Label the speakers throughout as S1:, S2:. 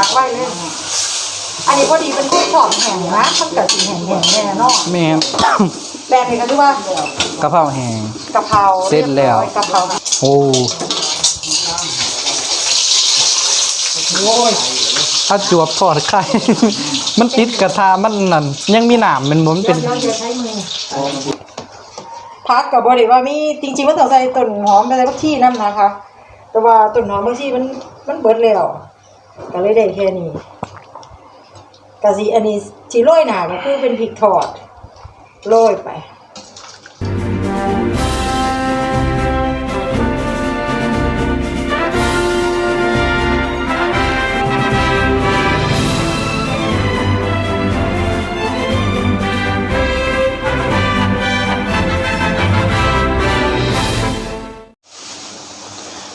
S1: พักไว้เลย อันนี้พอดีเป็นผู้ชอบแห้งนะมันกับสีแห้งแห้งแน่เนอน
S2: แม่น
S1: แบบนี้ก็คือว่ากะ
S2: เพราแห้ง
S1: กะเพรา
S2: เสร็จแล้ว
S1: รียบร้อยกะเพรา
S2: โอ้
S1: โอ้ย
S2: ถ้าจวบทอดไข่ มันติดกระทะมันนั่นยังมีหนามมันบ่มันเป็น
S1: เราจะใช้มือพักกับบริว่ามีจริงๆมันต้องใส่ต้นหอมไปใส่ผักชีน้ำนะคะ แต่ว่าต้นหอมผักชีมันมันเบิดแล้ว ก็เลยได้แค่นี้กะสิอันนี้สีโรยหนาก็คือเป็นพริกทอดโรยไป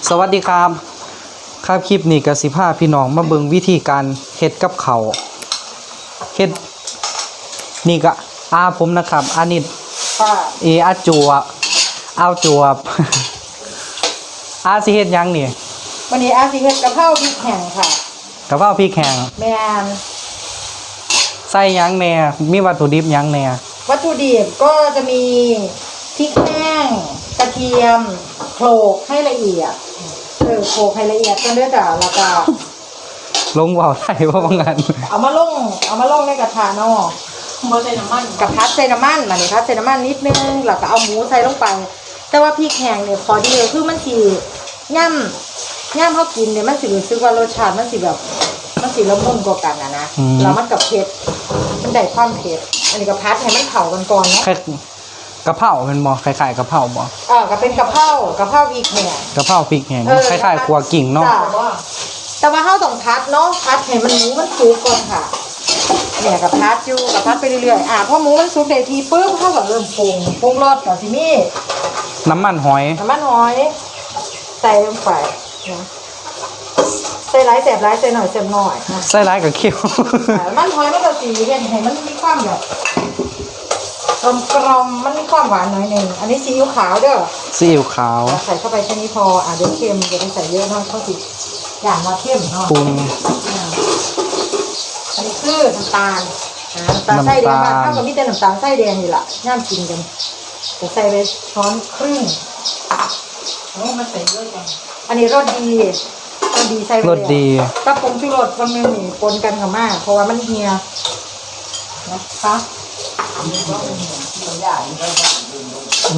S2: สวัสดีครับ ครับคลิปนี้ก็สิพาพี่น้องมาเบิ่งวิธีการเฮ็ดกับเขาวเฮ็ดนี่ก็อาผมนะครับอานิด
S1: ค่ะ
S2: เออาจวบเอาจวบอาสิเฮ็ดหยังนี่
S1: วันนี้อาสิเฮ็ดกะเพราพริกแห้งค่ะ
S2: กะเพราพริกแห้ง
S1: แม่น
S2: ใส่หยังแหน่มีวัตถุดิบหยังแหน่
S1: วัตถุดิบก็จะมีพริกแห้งกระเทียมโขลกให้ละเอียด เออโขลกให้ละเอียดกันด้วยจ้ะแล้วก็
S2: ลงเว้าได้บ่ว่างั้น
S1: เอามาลงเอามาลงในกระทะเนาะ
S3: บ่ใส่น้ำมัน
S1: กับพัดใส่น้ำมันมานี่พัดใส่น้ำมันนิดนึงแล้วก็เอาหมูใส่ลงไป แต่ว่าพริกแห้งเนี่ยพอดีเลยคือมันสิย่ำย่ำเขากินเนี่ยมันสิรู้สึกว่ารสชาติมันสิแบบมันสิละมุนกว่ากันนะนะแล้วมันกับเผ็ดมันได้ความเผ็ดอันนี้ก็พัดให้มันเผากันก่อนเนาะ
S2: แค่ กะเพราแมันบ่คล้ายๆกะเพราบ่
S1: เออก็เป็นกะเพรากะเพราพริกแห้ง
S2: กะเพราพริกแห้ง
S1: เออ
S2: คล้ายๆครัวกิ่งเนาะ
S1: จ้แต่ว่าเฮาต้องพัดเนาะพัดให้มันหมูมันสุกก่อนค่ะเนี่ยกับพัดอยู่กับพัดไปเรื่อยๆอ่าพอหมูมันสุกได้ทีปุ๊บเฮาก็เริ่มปรุงปรุงรสก็สิมี
S2: น้ำมันหอย
S1: น้ำมันหอยใส่ลงไปนะใส่หลายแสบหลายใส่หน่อยแสบหน่อยนะ
S2: ใส่หลายก็เคี่ยว
S1: อ่าน้ำมันหอยมันก็สีเห็นให้มันมีความแบบ กลมกลมๆมันมีความหวานหน่อยหนึงอันนี้ซีอิ๊วขาวเด้อ
S2: ซีอิ๊วขาว
S1: ใส่เข้าไปแค่นี้พออะเดี๋ยวเค็มจะได้ใส่เยอะเนาะเขาสิอย่างมาเข้มเนาะ
S2: ปรุง
S1: อันนี้คือน้ำตาลอ่าน้ำตาลไส้แดงบ้าน
S2: น้ำตาล
S1: เท่ากับมีแต่น้ำตาลไส้แดงนี่แหละย่ามกินกันจะใส่ไปช้อนครึ่ง
S3: โอ้มันใส่เยอะจัง
S1: อันนี้รสดีรสดีใส่ไป
S2: รสดี
S1: ก็ปรุงชูรสบางเมนูปนกันกับมาก เพราะว่ามันเฮียนะคะ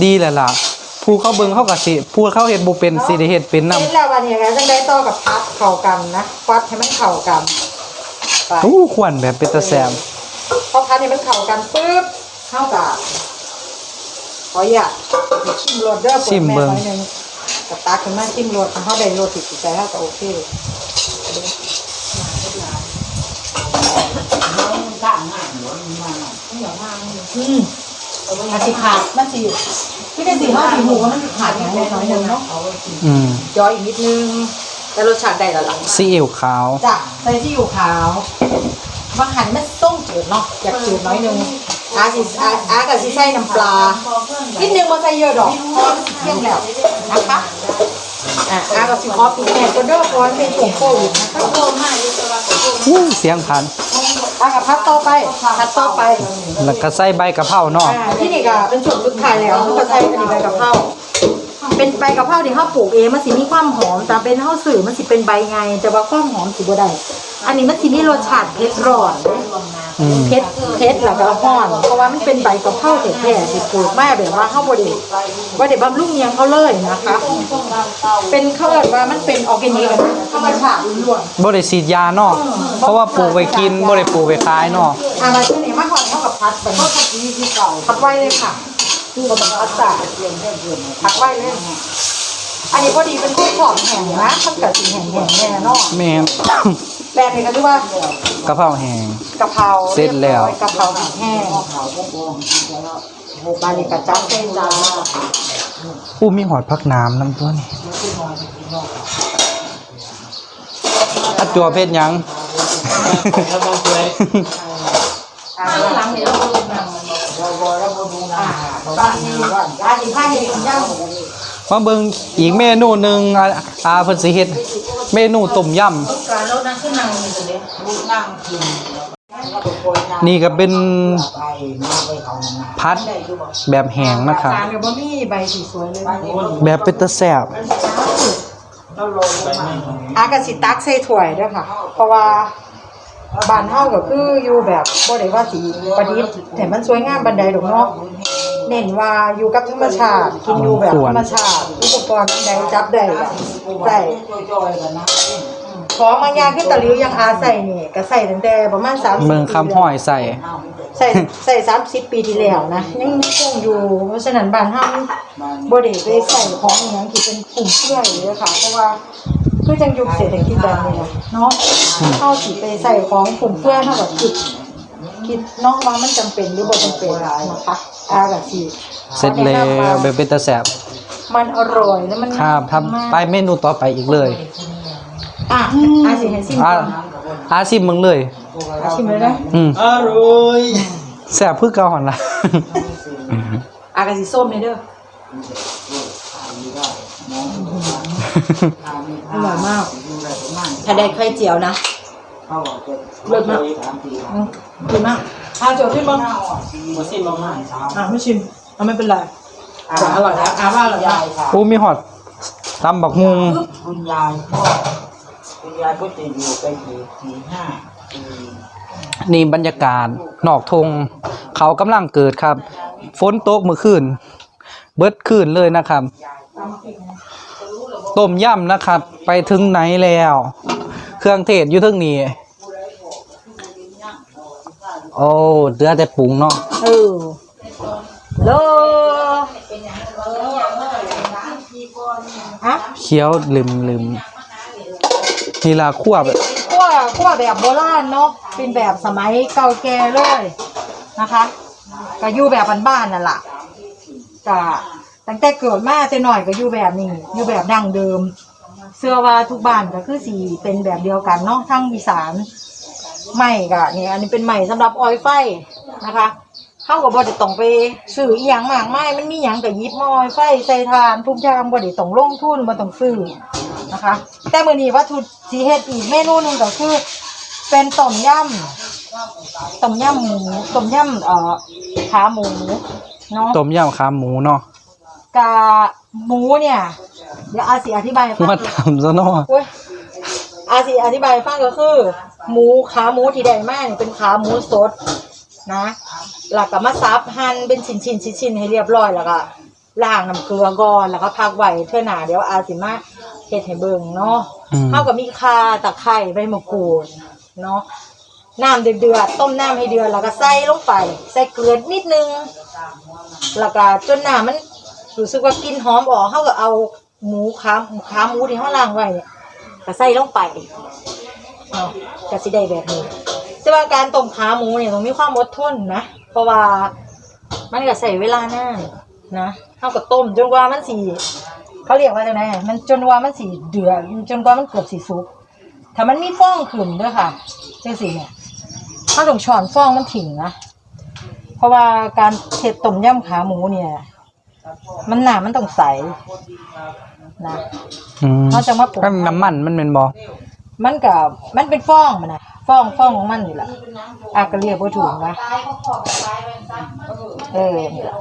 S2: ดีแหละล่ะ ผู้เขาเบิ่งเขาก็สิผู้เขาเฮ็ดบ่เป็นสิได้เฮ็ดเป็นนำ
S1: เห็นแล้ววันนี้ค่ะจังได้ต่อกับพัดเข่ากันนะฟัดให้มันเข่ากันไป
S2: อู้ควรแบบเป็นตาแซ่บ
S1: พอพัดให้มันเข่ากันปุ๊บเข้ากับขออยากชิมรสเด้อเปิดแม่ไว้หนึงกับตาขึ้นมาชิมรสเขาได้รสติดใจเขาก็โอเค
S3: ข้างง่า ยหัวมันมาไม่อยากมาเลย
S1: อืมอาสิขาดมันสิที่ได้สีห้าสีหมูว่ามันขาดอย่างไรน้อยหนึงเนาะ
S2: อืม
S1: ย่อยอีกนิดนึงแต่รสชาติได้และล่ะ
S2: ซีอิ๊วขาว
S1: จ้ะใส่ที่อยู่ขาวบางหันมันส้มจืดเนาะอยากจืดน้อยหนึงอาสิอาอากับสิใส่น้ำปลานิดนึงมาใส่เยอะดอกเพราะว่ามันสิเที่ยงแล้วนะคะอะอากับสิขอปีแม่ก็เด้อเพราะว่าเป็นช่วงโควิด นะคะ
S3: โกงมากอยู่แต่ว่าโกง
S2: อู้เสียงพัน
S1: อากับพัดต่อไปพัดต่อไป
S2: แล้วก็ใส่ใบกะเพราเนาะ
S1: อ่าที่นี่ก็เป็นช่วงสุดท้ายแล้วเขาก็ใส่อันนี้ใบกะเพราเป็นใบกะเพราที่เขาปลูกเองมันสิมีความหอมแต่เป็นเขาสื่อมันสิเป็นใบไงแต่ว่าความหอมสิบ่ได้อันนี้มันสิมีรสชาติเผ็ดร้อน
S2: อืม
S1: เผ็ดเผ็ดแล้วก็ฮ้อน เพราะว่ามันเป็นใบกะเพราแท้ๆที่ปลูกมาแบบว่าเฮาบ่ได้บ่ได้บำรุงหยังเขาเลยนะคะ เป็นเขาเอิ้นว่ามันเป็นออร์แกนิกอะธรรมชาติล้วน
S2: บ่ได้ฉีดยาเนาะเพราะว่าปลูกไว้กินบ่ได้ปลูกไว้ขายเนาะ
S1: ๆอ่ามาที่นี่มาฮอดเท่ากับพัดแบบพัดดีที่เก่าพัดไว้เลยค่ะคือบ่ต้องอัดสาพัดไว้เลยอันนี้พอดีเป็นผู้ชอบแห้งนะมันก็สิแห้งๆแน่เนาะ
S2: แม่น
S1: แบบนี้ก็คือว่ากะ
S2: เพราแห้ง
S1: กะเพรา
S2: เสร็จแล้ว
S1: กะเพราพริกแห้งบาลีกะจับเส้นจ้า
S2: อู้มีหอดผักน้ำนำตัวนี่อัดจัวเพชรหยัง
S1: อ่า
S3: ข้างหลังเดี๋ยวเราดูหนัง
S1: อ่าบ้านนี้ร้านที่ผ้าเห็นย่าง
S2: มาเบิ่งอีกเมนูหนึงอาอาเพิ่นสิเฮ็ดเมนูต้มยำ
S1: การลดน้ำขึ้นนางนี่เลย
S3: ลูกนั่งกิน
S2: นี่ก็เป็น
S3: ไปมาไปเขาหน้า
S2: พัดแบบแห้งนะครับ
S1: การกับบะหมี่ใบสีสวยเลย
S2: แบบเป็นตะแซ่บ
S3: เราลงไปมา
S1: อากาสิตักใส่ถ้วยด้วยค่ะ เพราะว่าบ้านเฮาก็คืออยู่แบบบ่ได้ว่าสีประดิษฐ์แต่มันสวยงามบันไดดอกเนาะ เน้นว่าอยู่กับธรรมชาติกินอยู่แบบธรรมชาติอุปกรณ์ใดจับได้แบบใส่
S3: จอยๆกันนะ
S1: ของบางอย่างคือตะหลิวยังอาใส่นี่ก็ใส่ตั้งแต่ประมาณ30
S2: เมืองคำห้อยใส่
S1: ใส่ใส่30ปีที่แล้วนะยังคงอยู่เพราะฉะนั้นบ้านเฮาบ่ได้ไปใส่ของอหย่างที่เป็นกลุ่มเพื่อยเลยค่ะเพราะว่าคือจังยุคเศรษฐกิจแบบนี้นะเนาะเข้าสิไปใส่ของกลุ่มเพื่อนเท่ากับคิด คิดเนาะว่ามันจำเป็นหรือบ่จำเป็นนะคะอาแบบสิ
S2: เสร็จแล้วแบบเป็นตะแซ่บ
S1: มันอร่อยแล้วมัน
S2: ครับทำไปเมนูต่อไปอีกเลย
S1: อะอาสิให้ซิม
S2: อา
S1: ก่อน
S2: อาซิมมึงเลย
S1: อาชิมเลยนะ
S2: อืม
S3: อร่อย
S2: แซ่บคือเก่าหั่นล่ะ
S1: อากะสิส้มเลยเด้ออร่อยมากถ้าได้ไข่เจียวนะ
S3: เขาบอกจะ
S1: เลิศมาก
S3: สามปี
S1: อืมดีมากอาเจียวขึ้นบ้าง
S3: มาสิ้นลงมาสาม
S1: อะไม่ชิมอะไม่เป็นไรแต่อร่อยแล้วอาว่าอร่อย
S3: ยา
S1: แล้ว
S3: ยค่ะ
S2: โอ้มีฮอดตำบักฮุง
S3: คุณยายก็คุณยายก็จะอยู่ไปอยู่สี่ห้าปี
S2: นี่บรรยากาศนอกทง เขากำลังเกิดครับฝนตกเมื่อคืนเบิดคืนเลยนะครับต้มยำนะครับ ไปถึงไหนแล้ว เครื่องเทศอยู่ทึงนี้โอ้เดือแต่ปรุงเนาะ
S1: เออโลฮะ
S2: เคี้ยวลืมลืมนี่ล่ะคั่วแบบ
S1: ขั้วขั้วแบบโบราณเนาะเป็นแบบสมัยเก่าแก่เลยนะคะก็อยู่แบบบ้านๆนั่นแหละก็ตั้งแต่เกิดมาแต่หน่อยก็อยู่แบบนี้อยู่แบบดั้งเดิม เสื้อว่าทุกบ้านก็คือสีเป็นแบบเดียวกันเนาะทั้งอีสานไม่ก็เนี่ยอันนี้เป็นใหม่สำหรับออยไฟนะคะเข้ากับบไดิต้องไปซื้ออีหยังมากไม่มันมีหยังกับยิบมาออยไฟใส่ทานทุกอย่างบไดิต้องลงทุนบ่ต้องซื้อนะคะ แต่มื้อนี้วัตถุสีเฮ็ดอีกเมนูหนึงก็คือ เป็นต้มยำต้มยำหมูต้มยำเอ่อขาหมูเนาะ
S2: ต้มยำขาหมูเนาะ
S1: กะหมูเนี่ย เดี๋ยวอาสิอธิบายให้ฟัง
S2: มาทำซะเนาะ
S1: โอ้ยอาสิอธิบายให้ฟังก็คือ หมูขาหมูที่ได้มาเนี่ยเป็นขาหมูสดนะหลักก็มาซับหั่นเป็นชิ้นชิ้นชิ้นชิ้นๆให้เรียบร้อยแล้วก็ล้างน้ำเกลือก่อนแล้วก็พักไว้เท่าหนาเดี๋ยวอาสิมาเฮ็ดให้เบิ่งเนาะ
S2: อืม
S1: เท่ากับมีคาตะไคร้ใบมะกรูดเนาะน้ำเดือดๆต้มน้ำให้เดือดแล้วก็ใส่ลงไปใส่เกลือนิดนึง แล้วก็จนน้ำมันรู้สึกว่ากลิ่นหอมออกเขาก็เอา หมูขาขาหมูที่เขาล้างไว้เนี่ยก็ใส่ลงไปเนาะก็สิได้แบบนี้แต่ว่าการต้มขาหมูเนี่ยต้องมีความอดทนนะ เพราะว่ามันก็ใส่เวลานานนะเขาก็ต้มจนกว่ามันสีเขาเรียกว่าจังไงมันจนกว่ามันสีเดือดจนกว่ามันเกือบสีสุกถ้ามันมีฟองขึ้นด้วยค่ะจังสีเนี่ยเขาต้องช้อนฟองมันถิ่งนะเพราะว่าการเฮ็ดต้มยำขาหมูเนี่ย มันหนามันต้องใสนะ
S2: อืม
S1: เขาจะมาปรุง
S2: ก็น้ำมันมันเป็นบ่
S1: มันกับมันเป็นฟองมันนะฟองฟองของมันนี่แหละอากระเรียกว่าถูกนะเออนี่แหละ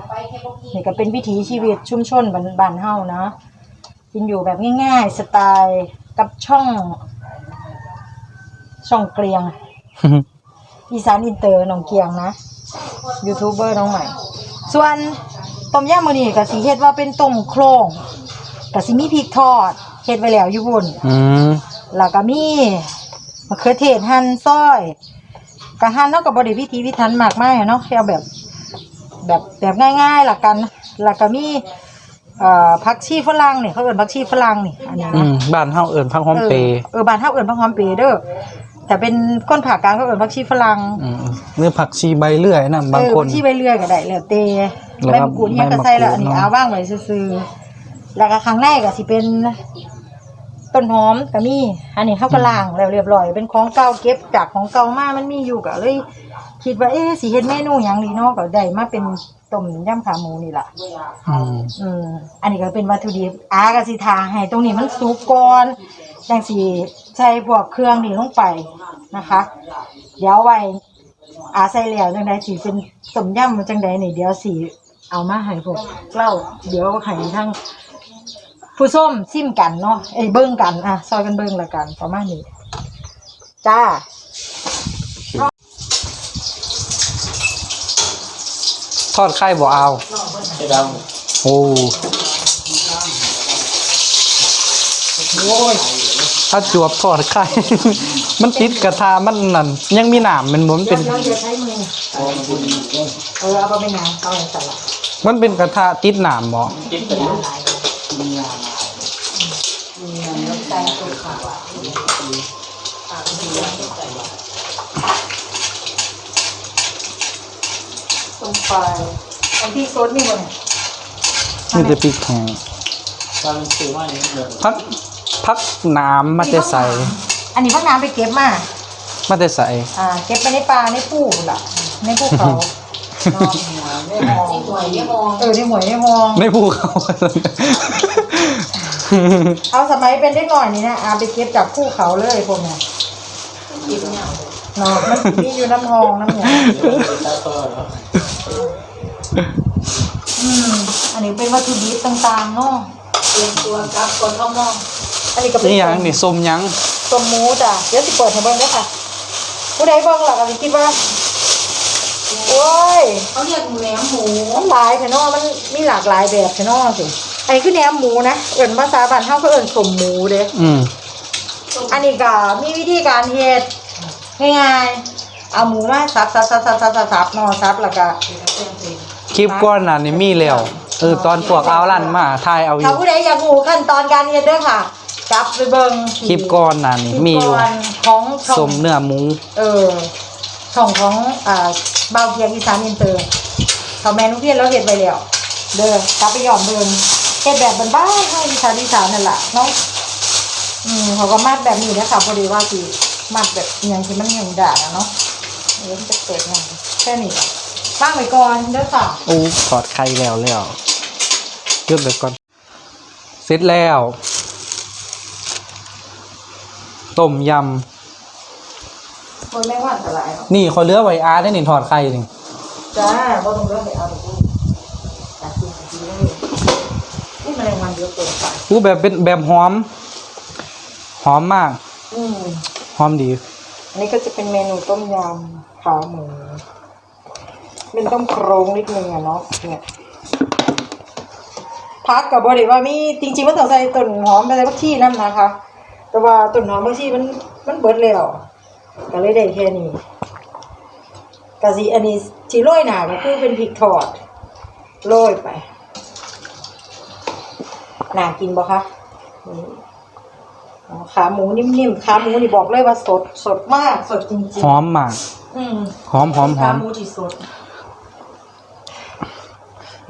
S1: นี่ก็เป็นวิถีชีวิตชุมชนบ้านบ้านเฮานะกินอยู่แบบง่ายๆ สไตล์กับช่อง ช่องเกลียง อีสานอินเตอร์น้องเกียงนะยูทูบเบอร์น้องใหม่ ส่วน ต้มยำมื้อนี้ก็สิเฮ็ดว่าเป็นต้มโครงก็สิมีพริกทอดเฮ็ดไว้แล้วอยู่บน
S2: อืม
S1: แล้วก็มีมะเขือเทศหั่นซอยก็หั่นเนาะก็บ่ได้พิธีพิถันมากมายอะเนาะแค่แบบแบบแบบง่ายๆละกันแล้วก็มีเอ่อผักชีฝรั่งนี่เขาเอิ้นผักชีฝรั่งนี่อันนี้
S2: อื
S1: นะ
S2: มบ้านเฮาเอิ้นพักหอมเปรย์
S1: เออเออบ้านเฮาเอิ้นผักหอมเปรย์เด้อแต่เป็นคนภาคกลางเขาเอิ้นผักชีฝรั่ง
S2: อืมหรือผักชีใบเลื่อยนะบางคน
S1: เออที่ใบเลื่อยก็ได้แล้วแต่
S2: แล้ว
S1: ใบมะกรูดเนี่ยก็ใส่แล้ว
S2: ใบ
S1: อัน
S2: มะกรูด
S1: นี้
S2: เนาะ
S1: เอาว่างไว้ซื่อๆแล้วก็ข้างในก็สิเป็นต้นหอมก็มีอันนี้เขาก็ล้างแล้วเรียบร้อย เป็นของเก่าเก็บจากของเก่ามามันมีอยู่ก็เลย คิดว่าเอ๊ะสิเฮ็ดเมนูหยังดีเนาะก็ได้มาเป็นต้มยำขาหมูนี่ล่ะ
S2: อืม
S1: อืมอันนี้ก็เป็นวัตถุดิบอากสิทาให้ตรงนี้มันสุกก่อนจังสีใส่พวกเครื่องนี่ลงไปนะคะ เดี๋ยวไว้อาใส่แล้วจังไดสิเป็นต้มยำจังไดนี่เดี๋ยวสิ เอามาให้พวกเล่าเดี๋ยวให้ทั้งผู้ส้มซิมกันเนาะเอ้ยเบิ่งกันอะซอยกันเบิ่งละกันประมาณนี้จ้า
S2: ทอดไข่บ่เอา
S3: ไอ้ด
S2: โอ้ำ
S3: โอ้ย
S2: ถ้าจวบทอดไข่ มันติดกระทะมันนั่นยังมีหนามมันบ่มันเป็น
S1: เดี๋ยวเดี๋ยวใช้มือ
S3: โอ้ยบุญเลย
S1: เออเอาไปเป็นหยังเอาอย่างสลัด
S2: มันเป็นกระทะติดหนามบ่
S3: กินไปลูกมียา
S1: มีน้ำตาลตัวขาวตรงไปอันที่ซดนี่บ่เนี่ย
S2: มีแต่พริกแห้ง
S3: ตอนซื้อมาเนี่ยเดือด
S2: พัก พักน้ำมาแต่ใส่
S1: อันนี้พักน้ำไปเก็บมา
S2: มาแต่ใส่
S1: อ่าเก็บไปในป่าในปูล่ะในภูเขาเนาะในหองหวยในหองเออในหวยในหอง
S2: ไม่พูเขา
S1: เอาสมัยเป็นเด็กหน่อยนี่นะอาไปเก็บจากภูเขาเลยพวกเนี้ยเนาะมันมีอยู่น้ำหองน้ำหยา
S3: ตาโตแล้ว
S1: อืมอันนี้เป็นวัตถุดิบต่างๆเนาะเตรียมตัวกับคนเข้ามอง อันนี้ก็เป็น
S2: นี่หยังนี่ส้มหยัง
S1: ต้มหมูจ้ะเดี๋ยวสิเปิดให้เบิ่งเด้อค่ะ ผู้ใดเบิ่งล่ะก็สิคิดว่าโอ้ย
S4: เขาเรียกแหนมหมู
S1: มันหลายแท้เนาะมันมีหลากหลายแบบแท้เนาะสิอันนี้คือแหนมหมูนะเอิ้นภาษาบ้านเฮาก็เอิ้นสมหมูเด้
S2: อืม
S1: อันนี้ก็มีวิธีการเฮ็ดง่ายๆเอาหมูมาสับสับสับสับสับสับสับเนาะสับแล้วก็
S2: คลิปก้อนน่ะนี่มีแล้วเออตอนพวกเอาลั่นมาถ่ายเอาอ
S1: ถ้า
S2: ยู่
S1: ผู้ใดอยากรู้ขั้นตอนการเฮ็ดเด้อค่ะ จับไปเบิ่ง
S2: คลิปก้อนน่ะนี่มีอยู่
S1: คลิปก่อนของช่อง
S2: ส้มเนื้อหมู
S1: เออช่องของอ่าเบาเพียงอีสานอินเตอร์เขาแม่นุเพียนเราเฮ็ดไปแล้ว เด้อกลับไปย้อนเบิ่งเฮ็ดแบบบ้านๆเฮาอีสานอีสานนั่นล่ะเนาะอืมเขาก็มัดแบบนี้นะคะพอดีว่าสิมัดแบบอหยังที่มันยังด่านะเนาะเดี๋ยวมันจะเปิดหยังแค่นี้ตั้งไว้ก่อนเด้อค่ะ
S2: โอ้ถอดไข่แล้วแล้วหยุดเลยก่อนเสร็จแล้ว ต้มย
S1: โอ้ยแม่งว่าอันตรายเนาะำ
S2: นี่ขอเหลือไว้อาได้นี่ถอดไข่นี่
S1: จ้าบ่ต้องเลือกไปเอาไปพูดตัดกินดีเลยนี่แมลงวันเยอะเกินไป
S2: อู้แบบเป็นแบบหอม หอมมาก
S1: อืม
S2: หอมดี
S1: อันนี้ก็จะเป็นเมนูต้มยำขาหมูเป็นต้มโครงนิดนึงอะเนาะเนี่ยพักกับบริว่ามีจริงๆมันต้องใส่ต้นหอมไปใส่ผักชีนั่นนะคะ แต่ว่าต้นหอมผักชีมันมันเบิดแล้วก็เลยได้แค่นี้กะสิอันนี้ที่โรยหนาก็คือเป็นพริกทอดโรยไปน่ากินบ่คะนี่อ๋อขาหมูนิ่มๆขาหมูนี่บอกเลยว่าสดสดมากสดจริง
S2: หอมมาก
S1: ๆอืม
S2: หอมหอมหอ
S1: ขามหมูที่สด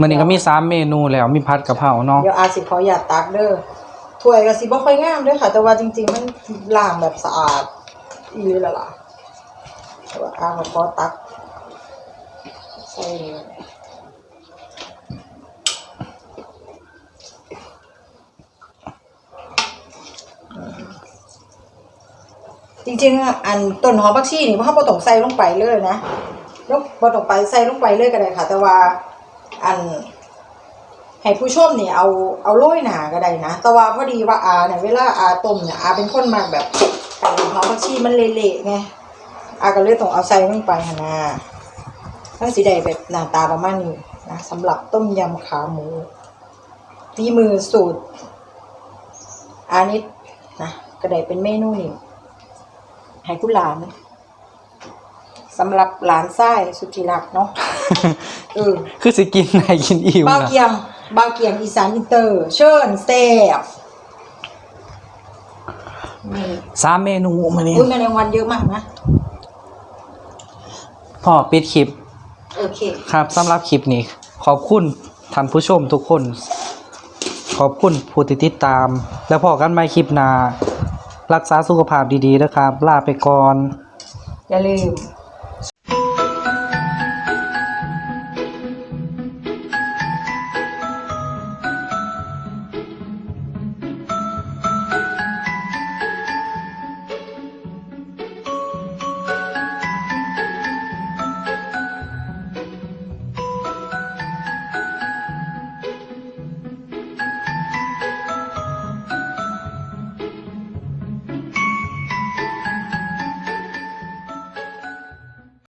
S2: มันนี่ก็มีสามเมนูแล้วมีผัดกะเพราเนาะ
S1: เดี๋ยวอาสิขออย่าตตักเด้อ ถ้วยก็สิบ่ค่อยงามด้อค่ะ แต่ว่าจริง ๆ มันล้างแบบสะอาดอีหลีละล่ะแต่ว่าอาก็ขอตักใส่เลยจริงๆ อันต้นหอมผักชีนี่บ่เฮาบ่ต้องใส่ลงไปเลยนะแล้วบ่ต้องไปใส่ลงไปเลยก็ได้ค่ะ แต่ว่าอัน ให้ผู้ชมนี่เอาเอาโรยหนาก็ได้นะ แต่ว่าพอดีว่าอาเนี่ยเวลาอาต้มเนี่ยอาเป็นคนมากแบบการหอมผักชีมันเละๆไงอาก็เลยต้องเอาใส่ลงไปหนนะทั้งสีแดงแบบหน้าตาประมาณนี้นะสำหรับต้มยำขาหมูฝีมือสูตรอานิดนะก็ได้เป็นเมนูนี่ให้คุณหลานสำหรับหลานไส้สุจิรักเนาะเออ
S2: คือสิกินไหนกินอิ่ม
S1: บ้าว
S2: นะ
S1: เกียง บ้าวเกียงอีสานอินเตอร์ เชิญเซฟนี่
S2: สามเมนูมานี่
S1: อุ้ยแมลงวันเยอะมากนะ
S2: พ่อปิดคลิป
S1: โอเค
S2: ครับสำหรับคลิปนี้ ขอบคุณท่านผู้ชมทุกคน ขอบคุณผู้ที่ติดตาม แล้วพอกันใหม่คลิปหน้ารักษาสุขภาพดีๆนะครับ ลาไปก่อน
S1: อย่าลืม